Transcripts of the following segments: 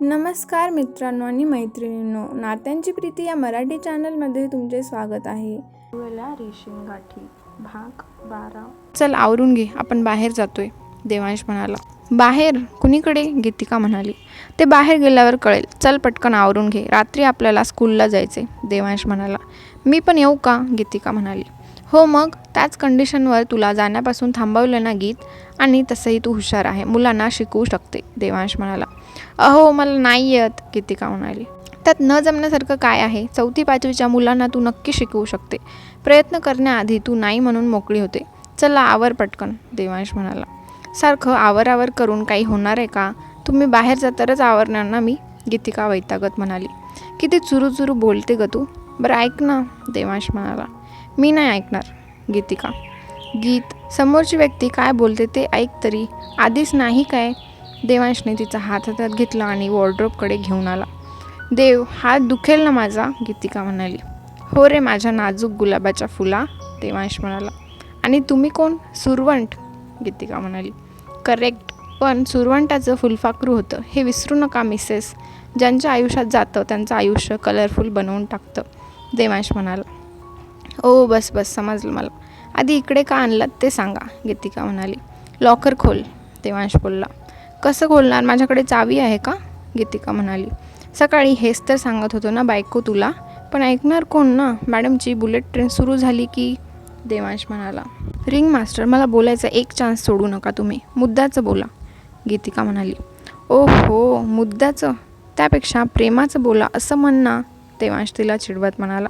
नमस्कार मित्रांनो आणि मैत्रिणींनो नात्यांची प्रीती या मराठी चॅनलमध्ये तुमचे स्वागत आहे. रेशीम गाठी भाग बारा. चल आवरून घे. आपण बाहेर जातोय देवांश म्हणाला. बाहेर? कुणीकडे? गीतिका म्हणाली. ते बाहेर गेल्यावर कळेल. चल पटकन आवरून घे. रात्री आपल्याला स्कूलला जायचे देवांश म्हणाला. मी पण येऊ का? गीतिका म्हणाली. हो मग त्याच कंडिशनवर तुला जाण्यापासून थांबवलं ना गीत? आणि तसंही तू हुशार आहे. मुलांना शिकवू शकते देवांश म्हणाला. अहो मला नाही येत गीतिका म्हणाली. त्यात न जमण्यासारखं काय आहे? चौथी पाचवीच्या मुलांना तू नक्की शिकवू शकते. प्रयत्न करण्याआधी तू नाही म्हणून मोकळी होते. चला आवर पटकन देवांश म्हणाला. सारखं आवर आवर करून काही होणार आहे का? तुम्ही बाहेर जातरच आवरणार ना मी? गीतिका वैतागत म्हणाली. किती चुरू चुरू बोलते ग तू. बरं ऐक ना देवांश म्हणाला. मी नाही ऐकणार गीतिका. गीत समोरची व्यक्ती काय बोलते ते ऐक तरी. आधीच नाही काय? देवांशने तिचा हात हातात घेतला आणि वॉर्ड्रोबकडे घेऊन आला. देव हात दुखेल ना माझा? गीतिका म्हणाली. हो रे माझ्या नाजूक गुलाबाच्या फुला देवांश म्हणाला. आणि तुम्ही कोण? सुरवंट गीतिका म्हणाली. करेक्ट. पण सुरवंटाचं फुलफाकरू होतं. हे विसरू नका मिसेस. ज्यांच्या आयुष्यात जातं त्यांचं आयुष्य कलरफुल बनवून टाकतं देवांश म्हणाला. ओ बस बस समजलं मला. आधी इकडे का आणलात ते सांगा गीतिका म्हणाली. लॉकर खोल देवांश बोलला. कसं खोलणार? माझ्याकडे चावी आहे का? गीतिका म्हणाली. सकाळी हेच तर सांगत होतो ना बायको तुला. पण ऐकणार कोण ना? मॅडमची बुलेट ट्रेन सुरू झाली की? देवांश म्हणाला. रिंग मास्टर मला बोलायचा एक चान्स सोडू नका तुम्ही. मुद्द्याचं बोला. गीतिका म्हणाली. ओ हो मुद्द्याचं त्यापेक्षा प्रेमाचं बोला असं म्हणणं देवांश तिला चिडवत म्हणाला.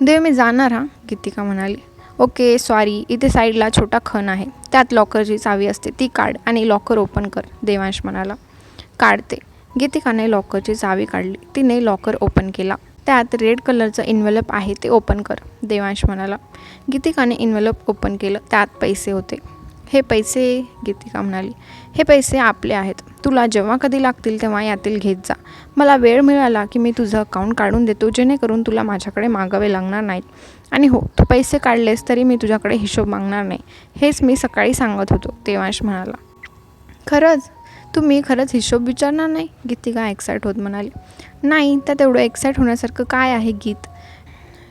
देव मी जाणार हा गीतिका म्हणाली. ओके सॉरी इथे साईडला छोटा खण आहे. त्यात लॉकरची चावी असते ती काढ आणि लॉकर ओपन कर देवांश म्हणाला. काढते. गीतिकाने लॉकरची चावी काढली. तिने लॉकर ओपन केला. त्यात रेड कलरचं इन्व्हलप आहे ते ओपन कर देवांश म्हणाला. गीतिकाने इन्व्हलप ओपन केलं. त्यात पैसे होते. हे पैसे गीतिका म्हणाली? हे पैसे आपले आहेत. तुला जेव्हा कधी लागतील तेव्हा यातील घेत जा. मला वेळ मिळाला की मी तुझं अकाउंट काढून देतो जेणेकरून तुला माझ्याकडे मागावे लागणार नाहीत. आणि हो तू पैसे काढलेस तरी मी तुझ्याकडे हिशोब मागणार नाही. हेच मी सकाळी सांगत होतो देवांश म्हणाला. खरंच? तुम्ही खरंच हिशोब विचारणार नाही? गीतिका एक्साईट होत म्हणाली. नाही तर तेवढं एक्साईट होण्यासारखं काय आहे गीत?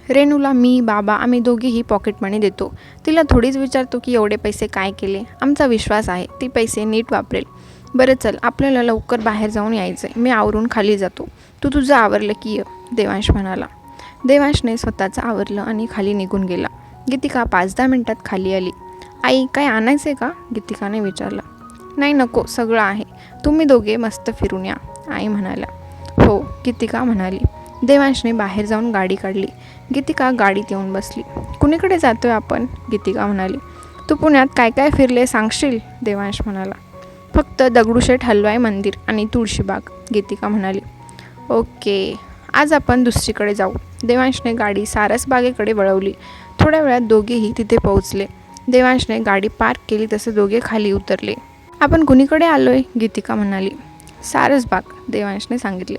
रेणूला मी बाबा आम्ही दोघेही पॉकेट मनी देतो. तिला थोडीच विचारतो की एवढे पैसे काय केले? आमचा विश्वास आहे ती पैसे नीट वापरेल. बरं चल आपल्याला लवकर बाहेर जाऊन यायचं आहे मी आवरून खाली जातो. तू तुझं आवरलं की य देवांश म्हणाला. देवांशने स्वतःचं आवरलं आणि खाली निघून गेला. गीतिका पाच दहा मिनटात खाली आली. आई काय आणायचं आहे का? गीतिकाने विचारलं. नाही नको सगळं आहे. तुम्ही दोघे मस्त फिरून या आई म्हणाल्या. हो गीतिका म्हणाली. देवांशने बाहेर जाऊन गाडी काढली. गीतिका गाडीत येऊन बसली. कुणीकडे जातोय आपण? गीतिका म्हणाली. तू पुण्यात काय काय फिरले सांगशील? देवांश म्हणाला. फक्त दगडूशेठ हलवाई मंदिर आणि तुळशीबाग गीतिका म्हणाली. ओके आज आपण दुसरीकडे जाऊ. देवांशने गाडी सारसबागेकडे वळवली. थोड्या वेळात दोघेही तिथे पोहोचले. देवांशने गाडी पार्क केली तसे दोघे खाली उतरले. आपण कुणीकडे आलोय? गीतिका म्हणाली. सारसबाग देवांशने सांगितले.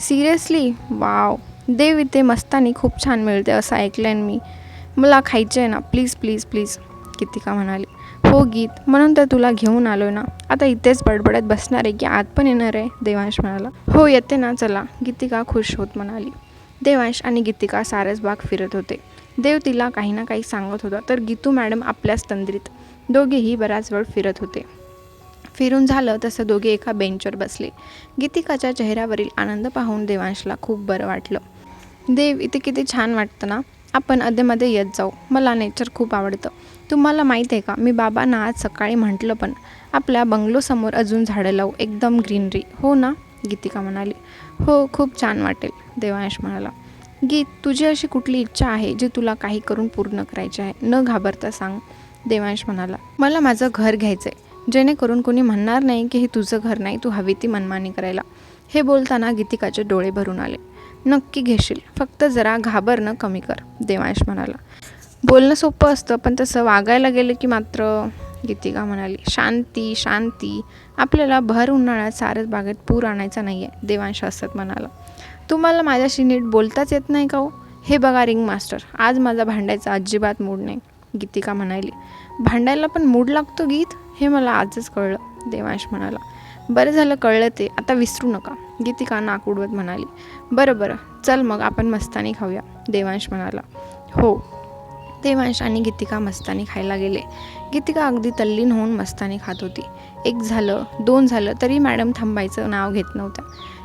सिरियसली वाव देव इथे मस्तानी खूप छान मिळते असं ऐकलं आहे मी. मला खायचं आहे ना प्लीज प्लीज प्लीज गीतिका म्हणाली. हो गीत म्हणून तर तुला घेऊन आलो ना. आता इथेच बडबडत बसणार आहे की आत पण येणार आहे? देवांश म्हणाला. हो येते ना चला. गीतिका खुश होत म्हणाली. देवांश आणि गीतिका सारसबाग फिरत होते. देव तिला काही ना काही सांगत होता तर गीतू मॅडम आपल्याच तंद्रीत. दोघेही बराच वेळ फिरत होते. फिरून झालं तसं दोघे एका बेंचवर बसले. गीतिकाच्या चेहऱ्यावरील आनंद पाहून देवांशला खूप बरं वाटलं. देव इथे किती छान वाटतं ना? आपण अधेमध्ये येत जाऊ. मला नेचर खूप आवडतं. तुम्हाला माहीत आहे का? मी बाबांना आज सकाळी म्हटलं पण आपल्या बंगलोसमोर अजून झाडं लावू. एकदम ग्रीनरी. हो ना? गीतिका म्हणाली. हो खूप छान वाटेल देवांश म्हणाला. गीत तुझी अशी कुठली इच्छा आहे जी तुला काही करून पूर्ण करायची आहे? न घाबरता सांग देवांश म्हणाला. मला माझं घर घ्यायचं आहे जेणेकरून कोणी म्हणणार नाही की हे तुझं घर नाही तू हवी ती मनमानी करायला. हे बोलताना गीतिकाचे डोळे भरून आले. नक्की घेशील. फक्त जरा घाबरणं कमी कर देवांश म्हणाला. बोलणं सोपं असतं पण तसं वागायला गेलं की मात्र गीतिका म्हणाली शांती शांती. आपल्याला भर उन्हाळ्यात सारस बागेत पूर आणायचा नाही आहे देवांश हसत म्हणाला. तुम्हाला माझ्याशी नीट बोलताच येत नाही का हो? हे बघा रिंग मास्टर. आज माझा भांडायचा अजिबात मूड नाही गीतिका म्हणाली. भांडायला पण मूड लागतो गीत? हे मला आजच कळलं देवांश म्हणाला. बरं झालं कळलं ते आता विसरू नका. गीतिका नाक उडवत म्हणाली. बरं बरं. चल मग आपण मस्तानी खाऊया देवांश म्हणाला. हो. देवांश आणि गीतिका मस्तानी खायला गेले. गीतिका अगदी तल्लीन होऊन मस्तानी खात होती. एक झालं दोन झालं तरी मॅडम थांबायचं नाव घेत नव्हत्या.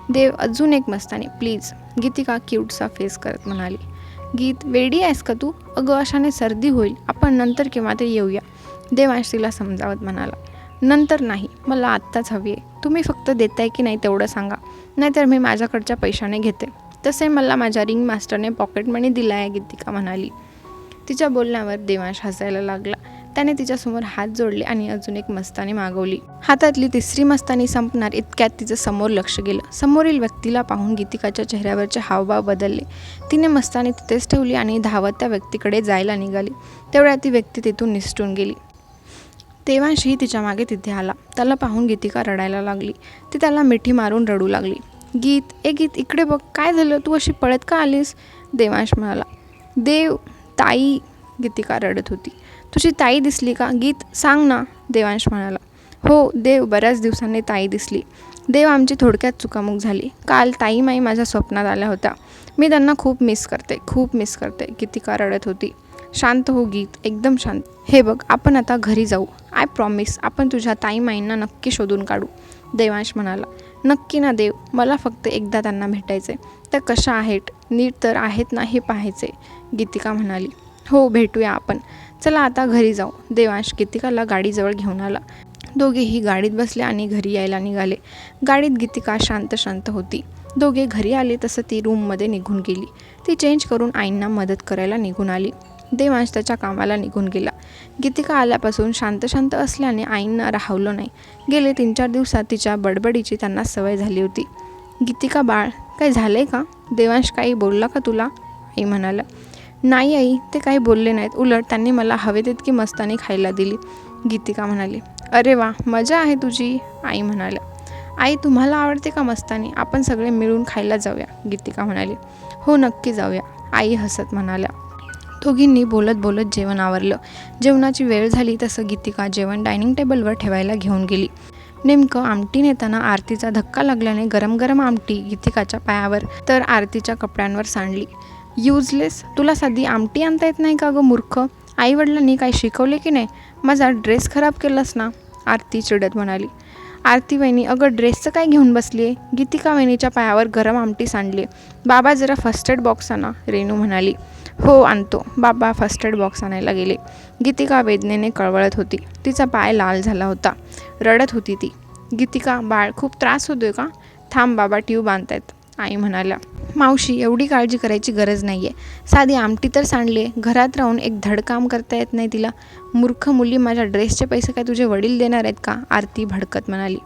देव अजून एक मस्तानी. प्लीज गीतिका क्यूटचा फेस करत म्हणाली. गीत वेडी आहेस का तू? अगं अशाने सर्दी होईल. आपण नंतर केव्हा ते येऊया. देवांश तिला समजावत म्हणाला नंतर नाही मला आत्ताच हवी आहे. तुम्ही फक्त देताय की नाही तेवढं सांगा. नाहीतर मी माझ्याकडच्या पैशाने घेते. तसे मला माझ्या रिंग मास्टरने पॉकेट मनी दिला आहे गीतिका म्हणाली. तिच्या बोलण्यावर देवांश हसायला लागला. त्याने तिच्यासमोर हात जोडले आणि अजून एक मस्तानी मागवली. हातातली तिसरी मस्तानी संपणार इतक्यात तिचं समोर लक्ष गेलं. समोरील व्यक्तीला पाहून गीतिकाच्या चेहऱ्यावरचे हावभाव बदलले. तिने मस्तानी तिथेच ठेवली आणि धावत त्या व्यक्तीकडे जायला निघाली. तेवढ्या ती व्यक्ती तिथून निसटून गेली. देवांशही तिच्यामागे तिथे आला. त्याला पाहून गीतिका रडायला लागली. ती त्याला मिठी मारून रडू लागली. गीत ए गीत इकडे बघ काय झालं? तू अशी पळत का आलीस? देवांश म्हणाला. देव ताई गीतिका रडत होती. तुझी ताई दिसली का? गीत सांग ना देवांश म्हणाला. हो देव बऱ्याच दिवसांनी ताई दिसली. देव आमची थोडक्यात चुकामुक झाली. काल ताई माई माझ्या स्वप्नात आल्या होत्या. मी त्यांना खूप मिस करते खूप मिस करते गीतिका रडत होती. शांत हो गीत एकदम शांत. हे बघ आपण आता घरी जाऊ. आय प्रॉमिस आपण तुझ्या ताई माईंना नक्की शोधून काढू. देवांश म्हणाला नक्की ना देव मला फक्त एकदा त्यांना भेटायचे त्या कशा आहेत? नीट तर आहेत ना हे पाहायचे गीतिका म्हणाली हो भेटूया आपण. चला आता घरी जाऊ. देवांश गीतिकाला गाडीजवळ घेऊन आला. दोघेही गाडीत बसले आणि घरी यायला निघाले. गाडीत गीतिका शांत शांत होती. दोघे घरी आले तसं ती रूममध्ये निघून गेली. ती चेंज करून आईंना मदत करायला निघून आली. देवांश त्याच्या कामाला निघून गेला. गीतिका आल्यापासून शांत शांत असल्याने आईंना राहवलं नाही. गेले तीन चार दिवसात तिच्या बडबडीची त्यांना सवय झाली होती. गीतिका बाळ काय झालंय का? देवांश काही बोलला का तुला? आई म्हणाला नाही आई ते काही बोलले नाहीत. उलट त्यांनी मला हवे तितकी मस्तानी खायला दिली. गीतिका म्हणाली. अरे वा मजा आहे तुझी आई म्हणाल्या. आई तुम्हाला आवडते का मस्तानी? आपण सगळे मिळून खायला जाऊया. गीतिका म्हणाली. हो नक्की जाऊया आई हसत म्हणाल्या. दोघींनी बोलत बोलत जेवण आवरलं. जेवणाची वेळ झाली तसं गीतिका जेवण डायनिंग टेबलवर ठेवायला घेऊन गेली. नेमकं आमटी नेताना आरतीचा धक्का लागल्याने गरम गरम आमटी गीतिकाच्या पायावर तर आरतीच्या कपड्यांवर सांडली. युजलेस? तुला साधी आमटी आणता येत नाही का गं मूर्ख? आईवडिलांनी काही शिकवले की नाही? माझा ड्रेस खराब केलास ना? आरती चिडत म्हणाली. आरती वहिनी अगं ड्रेसचं काय घेऊन बसली आहे गीतिका वहिनीच्या पायावर गरम आमटी सांडली बाबा जरा फर्स्ट एड बॉक्स आणा रेणू म्हणाली. हो आणतो. बाबा फर्स्ट एड बॉक्स आणायला गेले. गीतिका वेदनेने कळवळत होती. तिचा पाय लाल झाला होता. रडत होती ती. गीतिका बाळ खूप त्रास होतोय का? थांब बाबा ट्यूब आणतायत आई म्हणाल्या मावशी एवढी काळजी करायची गरज नाही आहे साधी आमटी तर सांडली घरात राहून एक धड काम करता येत नाही तिला. मूर्ख मुली माझ्या ड्रेसचे पैसे काय तुझे वडील देणार आहेत का? आरती भडकत म्हणाली.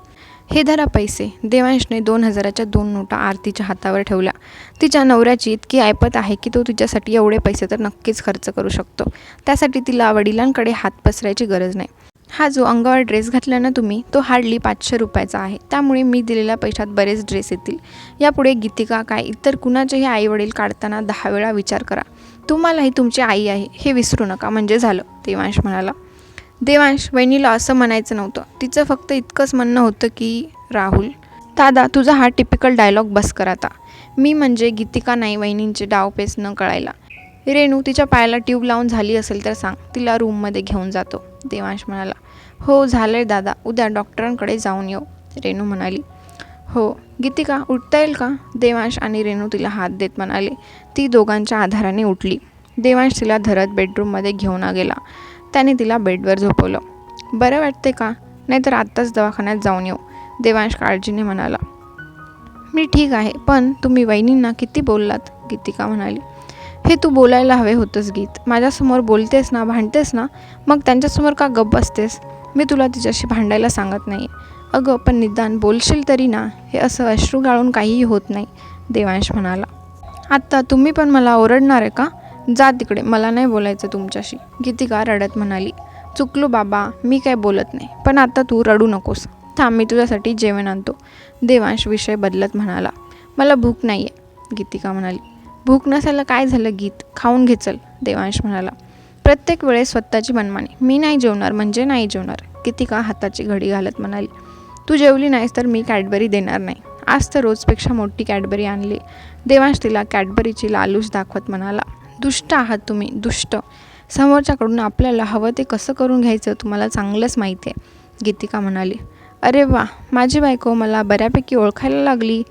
हे धरा पैसे. देवांशने दोन हजाराच्या दोन नोटा आरतीच्या हातावर ठेवल्या. तिच्या नवऱ्याची इतकी ऐपत आहे की तो तिच्यासाठी एवढे पैसे तर नक्कीच खर्च करू शकतो. त्यासाठी तिला वडिलांकडे हात पसरायची गरज नाही. हा जो अंगावर ड्रेस घातला ना तुम्ही तो हार्डली पाचशे रुपयाचा आहे. त्यामुळे मी दिलेल्या पैशात बरेच ड्रेस येतील. यापुढे गीतिका काय इतर कुणाचेही आईवडील काढताना दहा वेळा विचार करा. तुम्हालाही तुमची आई आहे हे विसरू नका. म्हणजे झालं देवांश म्हणाला. देवांश वहिनीला असं म्हणायचं नव्हतं. तिचं फक्त इतकंच म्हणणं होतं की राहुल दादा तुझा हा टिपिकल डायलॉग बस कर आता. मी म्हणजे गीतिका नाही वहिनींचे डावपेच न कळायला. रेणू तिच्या पायाला ट्यूब लावून झाली असेल तर सांग तिला रूममध्ये घेऊन जातो देवांश म्हणाला. हो झालंय दादा उद्या डॉक्टरांकडे जाऊन येऊ रेणू म्हणाली. हो गीतिका उठता येईल का? देवांश आणि रेणू तिला हात देत म्हणाले. ती दोघांच्या आधाराने उठली. देवांश तिला धरत बेडरूममध्ये घेऊन गेला. त्याने तिला बेडवर झोपवलं. बरं वाटते का? नाहीतर आत्ताच दवाखान्यात जाऊन येऊ देवांश काळजीने म्हणाला. मी ठीक आहे पण तुम्ही वहिनींना किती बोललात? गीतिका म्हणाली. हे तू बोलायला हवे होतंस गीत. माझ्यासमोर बोलतेस ना भांडतेस ना मग त्यांच्यासमोर का गप्प बसतेस? मी तुला तिच्याशी भांडायला सांगत नाही. अगं पण निदान बोलशील तरी ना हे असं अश्रू गाळून काहीही होत नाही देवांश म्हणाला. आत्ता तुम्ही पण मला ओरडणार आहे का? जा तिकडे मला नाही बोलायचं तुमच्याशी. गीतिका रडत म्हणाली चुकलो बाबा मी काय बोलत नाही पण आता तू रडू नकोस. थांब मी तुझ्यासाठी जेवण आणतो. देवांश विषय बदलत म्हणाला मला भूक नाही आहे गीतिका म्हणाली भूक नसायला काय झालं गीत? खाऊन घेचल देवांश म्हणाला प्रत्येक वेळेस स्वतःची मनमानी. मी नाही जेवणार म्हणजे नाही जेवणार. गीतिका हाताची घडी घालत म्हणाली तू जेवली नाहीस तर मी कॅडबरी देणार नाही. आज तर रोजपेक्षा मोठी कॅडबरी आणली. देवांश तिला कॅडबरीची लालूच दाखवत म्हणाला दुष्ट आहात तुम्ही दुष्ट. समोरच्याकडून आपल्याला हवं ते कसं करून घ्यायचं तुम्हाला चांगलंच माहिती आहे गीतिका म्हणाली. अरे वा माझी बायको मला बऱ्यापैकी ओळखायला लागली.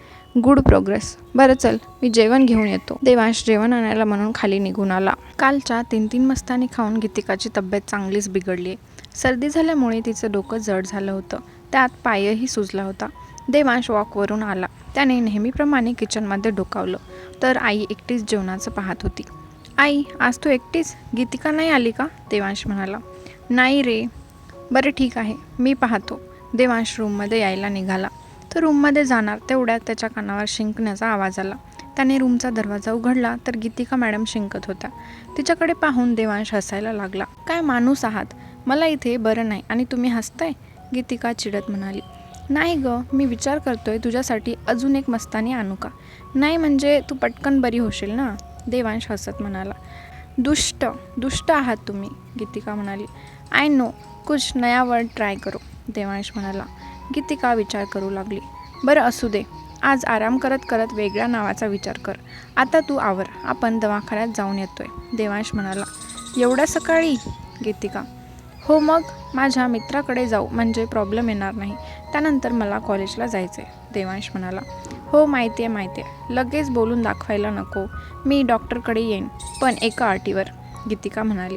Good progress. बरं चल मी जेवण घेऊन येतो. देवांश जेवण आणायला म्हणून खाली निघून आला. कालच्या तीन तीन मस्तानी खाऊन गीतिकाची तब्येत चांगलीच बिघडली. सर्दी झाल्यामुळे तिचं डोकं जड झालं होतं. त्यात पायही सुजला होता. देवांश वॉकवरून आला. त्याने नेहमीप्रमाणे किचनमध्ये डोकावलं. तर आई एकटीच जेवणाचं पाहत होती. आई आज तू एकटीच? गीतिका नाही आली का? देवांश म्हणाला. नाही रे. बरं ठीक आहे. मी पाहतो. देवांश रूममध्ये यायला निघाला. तो रूममध्ये जाणार. तेवढ्यात त्याच्या कानावर शिंकण्याचा आवाज आला. त्याने रूमचा दरवाजा उघडला तर गीतिका मॅडम शिंकत होत्या. तिच्याकडे पाहून देवांश हसायला लागला. काय माणूस आहात? मला इथे बरं नाही. आणि तुम्ही हसताय? गीतिका चिडत म्हणाली. नाही ग. मी विचार करतोय. तुझ्यासाठी अजून एक मस्तानी आणू का? नाही म्हणजे तू पटकन बरी होशील ना? देवांश हसत म्हणाला दुष्ट दुष्ट आहात तुम्ही गीतिका म्हणाली. आय नो कुछ नया वर्ड ट्राय करो. देवांश म्हणाला. गीतिका विचार करू लागली. बरं असू दे. आज आराम करत करत वेगळ्या नावाचा विचार कर. आता तू आवर. आपण दवाखान्यात जाऊन येतोय. देवांश म्हणाला. एवढ्या सकाळी? गीतिका. हो मग. माझ्या मित्राकडे जाऊ. म्हणजे प्रॉब्लेम येणार नाही. त्यानंतर मला कॉलेजला जायचं आहे देवांश म्हणाला. हो माहिती आहे माहिती आहे. लगेच बोलून दाखवायला नको. मी डॉक्टरकडे येईन पण एका अटीवर गीतिका म्हणाली.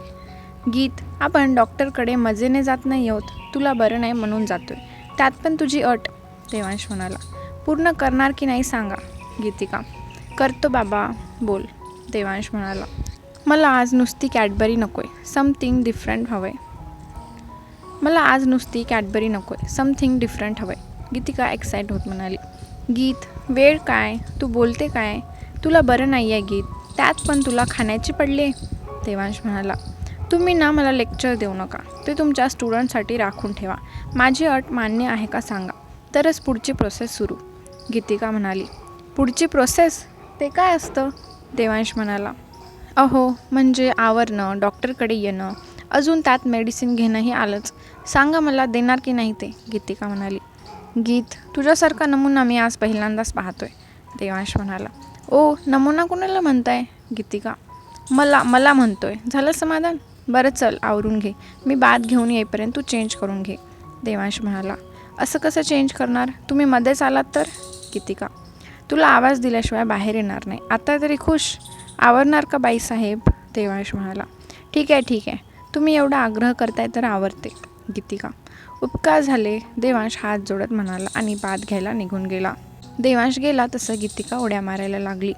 गीत आपण डॉक्टरकडे मजेने जात नाही आहोत. तुला बरं नाही म्हणून जातो आहे त्यात पण तुझी अट देवांश म्हणाला. पूर्ण करणार की नाही सांगा गीतिका. करतो बाबा बोल देवांश म्हणाला. मला आज नुसती कॅडबरी नको आहे समथिंग डिफरंट हवं आहे मला आज नुसती कॅडबरी नको आहे समथिंग डिफरंट हवं आहे गीतिका एक्साइट होत म्हणाली. गीत वेळ काय? तू बोलते काय? तुला बरं नाही आहे गीत. त्यात पण तुला खाण्याची पडले देवांश म्हणाला. तुम्ही ना मला लेक्चर देऊ नका. ते तुमच्या स्टुडंटसाठी राखून ठेवा. माझी अट मान्य आहे का सांगा. तरच पुढची प्रोसेस सुरू. गीतिका म्हणाली. पुढची प्रोसेस ते काय असतं? देवांश म्हणाला. अहो म्हणजे आवरणं डॉक्टरकडे येणं अजून त्यात मेडिसिन घेणंही आलंच. सांगा मला देणार की नाही ते? गीतिका म्हणाली. गीत तुझ्यासारखा नमुना मी आज पहिल्यांदाच पाहतोय देवांश म्हणाला. ओ नमुना कुणाला म्हणताय? गीतिका. मला मला म्हणतोय. झालं समाधान? बरं चल आवरून घे. मी बाद घेऊन येईपर्यंत तू चेंज करून घे देवांश म्हणाला. असं कसं चेंज करणार? तुम्ही मध्येच आलात तर? गीतिका. तुला आवाज दिल्याशिवाय बाहेर येणार नाही. आता तरी खुश. आवरणार का बाईसाहेब? देवांश म्हणाला. ठीक आहे ठीक आहे. तुम्ही एवढा आग्रह करताय तर आवरते गीतिका. उपकार झाले देवांश हात जोडत म्हणाला आणि बाद घ्यायला निघून गेला. देवांश गेला तसं गीतिका उड्या मारायला लागली.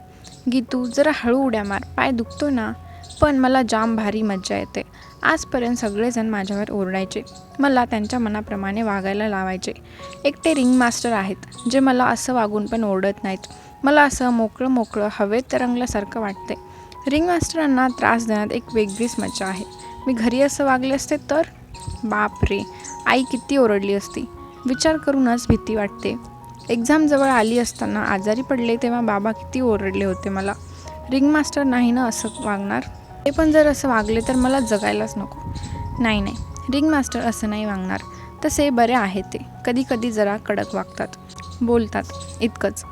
गीतू जरा हळू उड्या मार पाय दुखतो ना पण मला जाम भारी मज्जा येते. आजपर्यंत सगळेजण माझ्यावर ओरडायचे. मला त्यांच्या मनाप्रमाणे वागायला लावायचे. एकटे रिंग मास्टर आहेत जे मला असं वागून पण ओरडत नाहीत. मला असं मोकळं मोकळं हवेत तरंगल्यासारखं वाटते. रिंग मास्टरांना त्रास देण्यात एक वेगळीच मजा आहे. मी घरी असं वागले असते तर? बाप रे आई किती ओरडली असती. विचार करूनच भीती वाटते. एक्झाम जवळ आली असताना आजारी पडले तेव्हा बाबा किती ओरडले होते मला. रिंग मास्टर नाही ना असं वागणार? ते पण जर असं वागले तर मला जगायलाच नको. नाही नाही रिंग मास्टर असं नाही वागणार. तसे बरे आहे ते. कधी कधी जरा कडक वागतात. बोलतात इतकंच.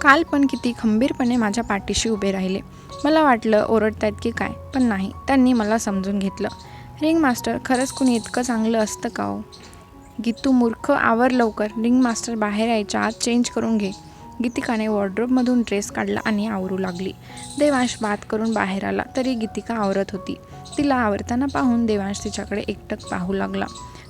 काल पण किती खंबीरपणे माझ्या पाठीशी उभे राहिले. मला वाटलं ओरडतायत की काय पण नाही. त्यांनी मला समजून घेतलं. रिंग मास्टर खरंच कुणी इतकं चांगलं असतं का हो? गीतू मूर्ख आवर लवकर. रिंग मास्टर बाहेर यायच्या आत चेंज करून घे. गीतिकाने वॉर्ड्रोबमधून ड्रेस काढला आणि आवरू लागली. देवांश बात करून बाहेर आला तरी गीतिका आवरत होती. तिला आवरताना पाहून देवांश तिच्याकडे एकटक पाहू लागला.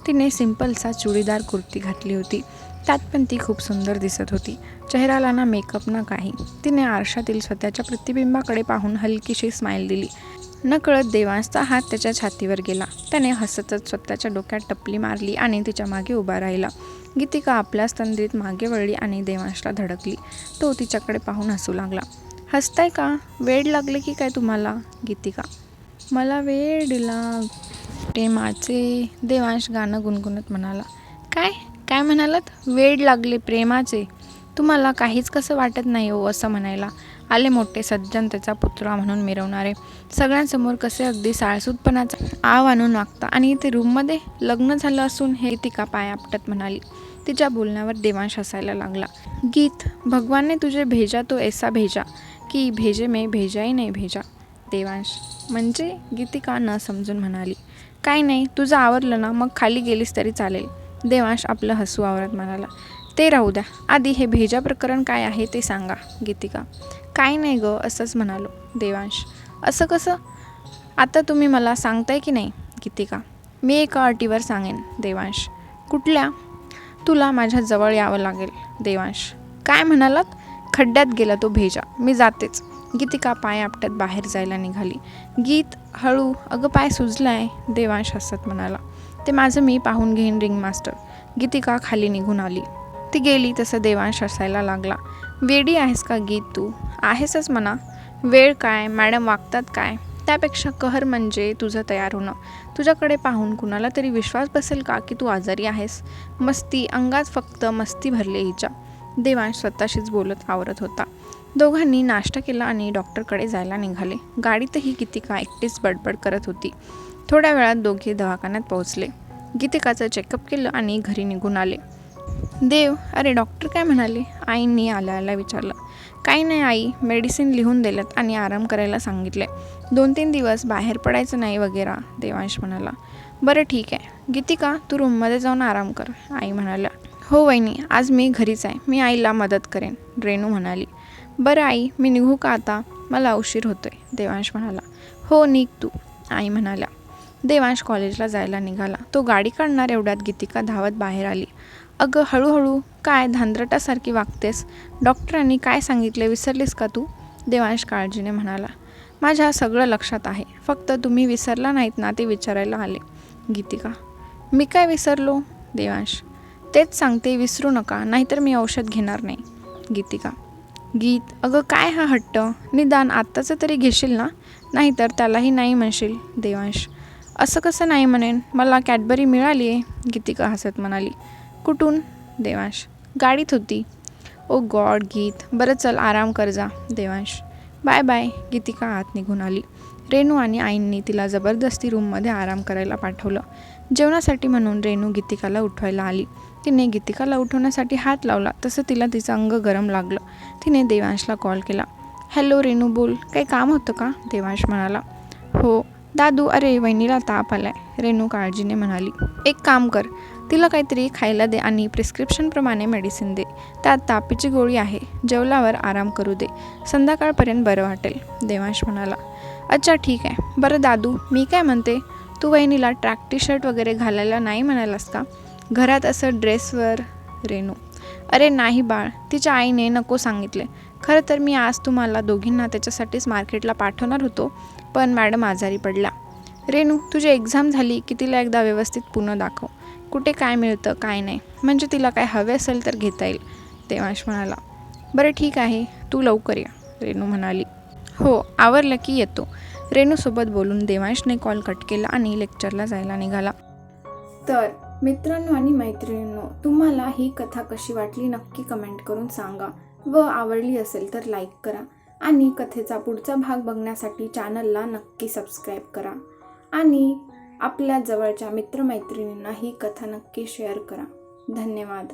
तिने सिंपलसा चुडीदार कुर्ती घातली होती. त्यात पण ती खूप सुंदर दिसत होती. चेहऱ्याला ना मेकअप ना काही. तिने आरशातील स्वतःच्या प्रतिबिंबाकडे पाहून हलकीशी स्माईल दिली. नकळत देवांशचा हात त्याच्या छातीवर गेला. त्याने हसतच स्वतःच्या डोक्यात टपली मारली आणि तिच्यामागे उभा राहिला. गीतिका आपल्या स्तंद्रीत मागे वळली आणि देवांशला धडकली. तो तिच्याकडे पाहून हसू लागला. हसताय का? वेड लागले की काय तुम्हाला गीतिका? मला वेड लाग माझे देवांश गाणं गुणगुणत म्हणाला. काय? म्हणालात? वेड लागले प्रेमाचे. तुम्हाला काहीच कसं वाटत नाही हो असं म्हणायला. आले मोठे सज्जन त्याचा पुतळा म्हणून मिरवणारे. सगळ्यांसमोर कसे अगदी साळसूतपणाचा आव आणून वागता. आणि ते रूममध्ये लग्न झालं असून हे तिका पाय आपटत म्हणाली. तिच्या बोलण्यावर देवांश हसायला लागला. गीत भगवानने तुझे भेजा तो ऐसा भेजा. की भेजे में भेजाही नाही भेजा. देवांश म्हणजे गीतिका न समजून म्हणाली. काय नाही तुझं आवरलं ना मग खाली गेलीस तरी चालेल. देवांश आपलं हसू आवरत म्हणाला ते राहू द्या. आधी हे भेजा प्रकरण काय आहे ते सांगा गीतिका. काय नाही ग असंच म्हणालो देवांश. असं कसं? आता तुम्ही मला सांगताय की नाही गीतिका? मी एका अटीवर सांगेन देवांश. कुठल्या? तुला माझ्या जवळ यावं लागेल देवांश. काय म्हणालात? खड्ड्यात गेला तो भेजा. मी जातेच. गीतिका पाय आपट्यात बाहेर जायला निघाली. गीत हळू अगं पाय सुजलाय देवांश हसत म्हणाला. ते माझं मी पाहून घेईन रिंग मास्टर गीतिका खाली निघून आली. ती गेली तसं देवांश हसायला लागला. वेडी आहेस का गीत तू? आहेसच म्हणा. वेळ काय? मॅडम वागतात काय? त्यापेक्षा कहर म्हणजे तुझं तयार होणं. तुझ्याकडे पाहून कुणाला तरी विश्वास बसेल का की तू आजारी आहेस? मस्ती अंगात फक्त मस्ती भरली हिच्या. देवांश स्वतःशीच बोलत आवरत होता. दोघांनी नाश्ता केला आणि डॉक्टरकडे जायला निघाले. गाडीतही गीतिका एकटीच बडबड करत होती. थोड्या वेळात दोघे दवाखान्यात पोहोचले. गीतिकाचं चेकअप केलं आणि घरी निघून आले. देव अरे डॉक्टर काय म्हणाले? आईंनी आल्याला विचारलं. काही नाही आई मेडिसिन लिहून दिल्यात आणि आराम करायला सांगितले. दोन तीन दिवस बाहेर पडायचं नाही वगैरे देवांश म्हणाला. बरं ठीक आहे. गीतिका तू रूममध्ये जाऊन आराम कर आई म्हणाल्या. हो वहिनी आज मी घरीच आहे. मी आईला मदत करेन रेणू म्हणाली. बरं आई मी निघू का आता? मला उशीर होतोय देवांश म्हणाला. हो निघ तू आई म्हणाल्या. देवांश कॉलेजला जायला निघाला. तो गाडी काढणार एवढ्यात गीतिका धावत बाहेर आली. अगं हळूहळू काय धांद्रटासारखी वागतेस? डॉक्टरांनी काय सांगितले विसरलीस का तू? देवांश काळजीने म्हणाला. माझ्या सगळं लक्षात आहे. फक्त तुम्ही विसरला नाहीत ना ते विचारायला आले. गीतिका मी काय विसरलो? देवांश तेच सांगते विसरू नका नाहीतर मी औषध घेणार नाही. गीतिका गीत अगं काय हा हट्ट? निदान आत्ताचं तरी घेशील ना? नाहीतर त्यालाही नाही म्हणशील. देवांश असं कसं नाही म्हणेन. मला कॅडबरी मिळाली आहे गीतिका हसत म्हणाली. कुठून? देवांश. गाडीत होती. ओ गॉड गीत. बरं चल आराम कर जा देवांश. बाय बाय गीतिका आत निघून आली. रेणू आणि आईंनी तिला जबरदस्ती रूममध्ये आराम करायला पाठवलं. जेवणासाठी म्हणून रेणू गीतिकाला उठवायला आली. तिने गीतिकाला उठवण्यासाठी हात लावला. तसं तिला तिचं अंग गरम लागलं. तिने देवांशला कॉल केला. हॅलो रेणू बोल. काही काम होतं का? देवांश म्हणाला. हो दादू अरे वहिनीला ताप आलाय. रेणू काळजीने म्हणाली एक काम कर तिला काहीतरी खायला दे आणि प्रिस्क्रिप्शनप्रमाणे मेडिसिन दे. त्यात तापीची गोळी आहे जेवल्यावर आराम करू दे. संध्याकाळपर्यंत बरं वाटेल. देवांश म्हणाला अच्छा ठीक आहे. बरं दादू मी काय म्हणते? तू वहिनीला ट्रॅक टी शर्ट वगैरे घालायला नाही म्हणालास का? घरात असं ड्रेसवर रेणू अरे नाही बाळ तिच्या आईने नको सांगितले. खरं तर मी आज तुम्हाला दोघींना त्याच्यासाठीच मार्केटला पाठवणार होतो. पण मॅडम आजारी पडला. रेणू तुझी एक्झाम झाली की तिला एकदा व्यवस्थित पुन्हा दाखव. कुठे काय मिळतं काय नाही. म्हणजे तिला काय हवे असेल तर घेता येईल देवांश म्हणाला. बरं ठीक आहे. तू लवकर या रेणू म्हणाली. हो आवरलं की येतो. रेणूसोबत बोलून देवांशने कॉल कट केला आणि लेक्चरला जायला निघाला. तर मित्रांनो आणि मैत्रिणींनो तुम्हाला ही कथा कशी वाटली नक्की कमेंट करून सांगा. व आवडली असेल तर लाईक करा. आणि कथेचा पुढचा भाग बघण्यासाठी चॅनलला नक्की सबस्क्राईब करा आणि आपल्या जवळच्या मित्रमैत्रिणींना ही कथा नक्की शेअर करा. धन्यवाद.